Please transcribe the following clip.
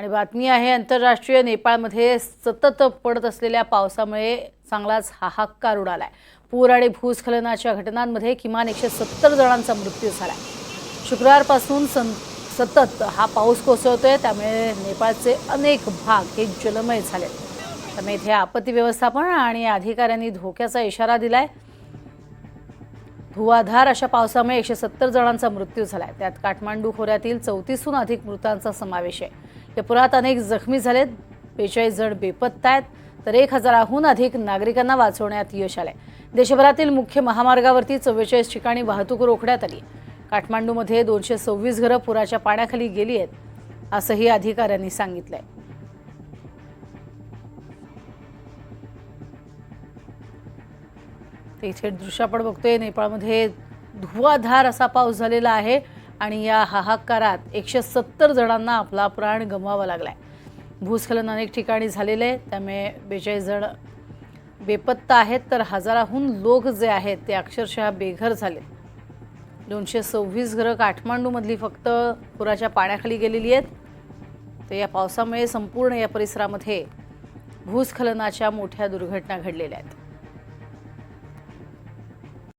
आणि बातमी आहे आंतरराष्ट्रीय नेपाळमध्ये सतत पडत असलेल्या पावसामुळे चांगलाच हाहाकार आहे पूर आणि भूस्खलनाच्या घटनांमध्ये किमान एकशे सत्तर जणांचा मृत्यू झाला आहे शुक्रवारपासून सं सतत हा पाऊस कोसळतोय त्यामुळे नेपाळचे अनेक भाग हे जलमय झाले त्यामुळे इथे आपत्ती व्यवस्थापन आणि अधिकाऱ्यांनी धोक्याचा इशारा दिलाय. धुवाधार अशा पावसामुळे एकशे सत्तर जणांचा मृत्यू झालाय. त्यात काठमांडू खोऱ्यातील चौतीसहून अधिक मृतांचा समावेश आहे. या पुरात अनेक जखमी झालेत. बेचाळीस जण बेपत्ता आहेत तर एक हजाराहून अधिक नागरिकांना वाचवण्यात यश आलंय. देशभरातील मुख्य महामार्गावरती चव्वेचाळीस ठिकाणी वाहतूक रोखण्यात आली. काठमांडूमध्ये दोनशे सव्वीस घरं पुराच्या पाण्याखाली गेली आहेत असंही अधिकाऱ्यांनी सांगितलंय. ते इथे दृश्य आपण बघतोय नेपाळमध्ये धुवाधार असा पाऊस झालेला आहे. आणि या हाहाकारात एकशे सत्तर जणांना आपला प्राण गमवावा लागला आहे भूस्खलन अनेक ठिकाणी झालेलं आहे. त्यामुळे बेचाळीस जण बेपत्ता आहेत तर हजाराहून लोक जे आहेत ते अक्षरशः बेघर झाले दोनशे सव्वीस घरं काठमांडूमधली फक्त पुराच्या पाण्याखाली गेलेली आहेत. तर या पावसामुळे संपूर्ण या परिसरामध्ये भूस्खलनाच्या मोठ्या दुर्घटना घडलेल्या आहेत.